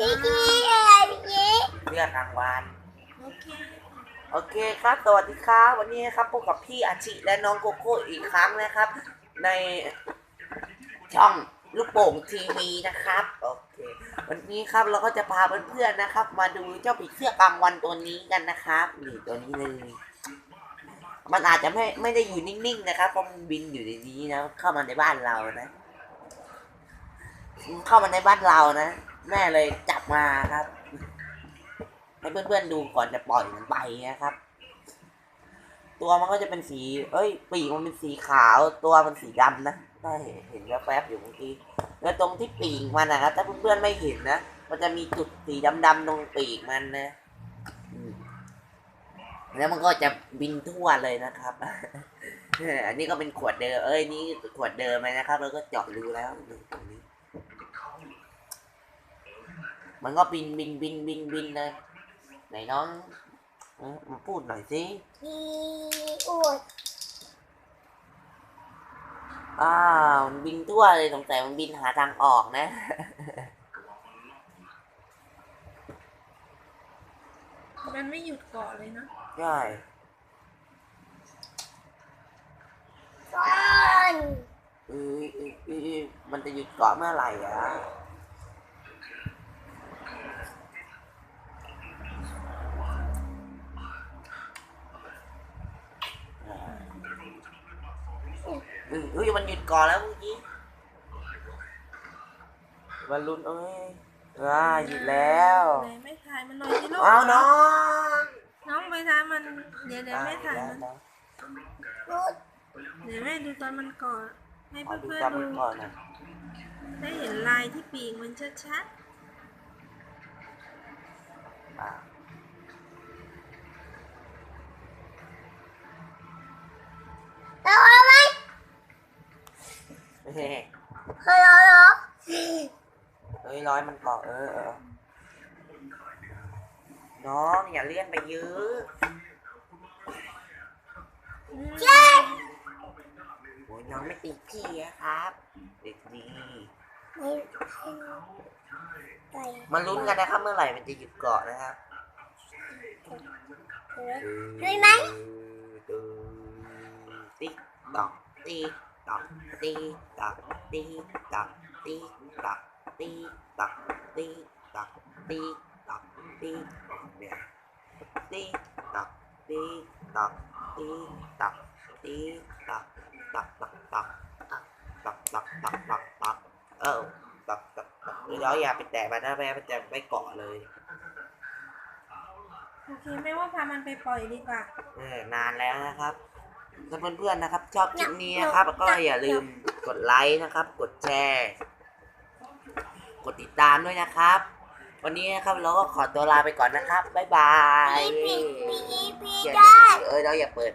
พี่กี้อะไรพี่กี้เลือกกลางวันโอเคโอเคครับ สวัสดีครับ วันนี้นะครับพบกับพี่อาชิและน้องโกโก้อีกครั้งนะครับ ในช่องลูกโป่งทีวีนะครับโอเควันนี้ครับเราก็จะพาเพื่อนๆนะครับ มาดูเจ้าผีเสื้อกลางวันตัวนี้กันนะครับนี่ตัวนี้เลยมันอาจจะไม่ไม่ได้อยู่นิ่งๆนะครับเพราะมันบินอยู่ในนี้นะเข้ามาในบ้านเรานะ เข้ามาในบ้านเรานะ แม่เลยจับมาครับ ให้เพื่อนๆดูก่อนจะปล่อยมันไปนะครับ ตัวมันก็จะเป็นสี เอ้ย ปีกมันเป็นสีขาว ตัวมันสีดำนะได้เห็นเห็นแวบๆอยู่เมื่อกี้แล้วตรงที่ปีกมันนะครับถ้าเพื่อนๆไม่เห็นนะมันจะมีจุดสีดำๆตรงปีกมันนะแล้วมันก็จะบินทั่วเลยนะครับ อันนี้ก็เป็นขวดเดิม เอ้ย นี่ขวดเดิมนะครับ แล้วก็เจาะรูแล้วดูตรงนี้ มันก็บินบินบินบินบินเลยไหนน้องเออมาพูดหน่อยสิพี่อวดอ้าวมันบินทั่วเลยสงสัยมันบินหาทางออกนะ มันไม่หยุดเกาะเลยเนาะใช่ก่อนเออเออเออมันจะหยุดเกาะเมื่อไหร่อะ เออเฮ้ยมันหยุดเกาะแล้วเมื่อกี้บอลลูนเอ้ยอ่าหยุดแล้วไหนไม่ถ่ายมันหน่อยสิลูกเอาน้อง น้องไปถ่ายมันเดี๋ยวเดี๋ยวแม่ถ่ายมันอะพูดเดี๋ยวแม่ดูตอนมันเกาะให้ขอดูเพื่อนจับๆดูมันก่อนนะได้เห็นลายที่ปีกมันชัดอ่ เฮ้ยเคยเอาเหรอเฮ้ยร้อยมันเกาะเออเออน้องอย่าเลี่ยนไปเยอะๆอืมใช่โอ้ยน้องไม่ตีพี่อะครับ เด็กดีไม่ไปมาลุ้นกันนะครับเมื่อไหร่มันจะหยุดเกาะนะครับเฮ้ยไหมติ๊กตอกติ๊ก ตอกติ๊กตอกติ๊กตอกติ๊กตอกติ๊กตอกติ๊กตอกติ๊กตอกติ๊กเนี่ยติ๊กตอกติ๊กตอกติ๊กตอกติ๊กตอกตอกตอกตอกตอกตอกตอกตอกตอกเออตอกตอกตอกเดี๋ยวอย่าไปแตะมันนะแม่มันจะไม่เกาะเลยโอเคแม่ว่าพามันไปปล่อยดีกว่าเออนานแล้วนะครับ ถ้าเพื่อนๆนะครับ ชอบคลิปนี้นะครับ ก็อย่าลืมกดไลค์นะครับ กดแชร์ กดติดตามด้วยนะครับ วันนี้นะครับเราก็ขอตัวลาไปก่อนนะครับบ๊ายบายพี่พี่พี่พี่อย่าได้เออเราอย่าเปิด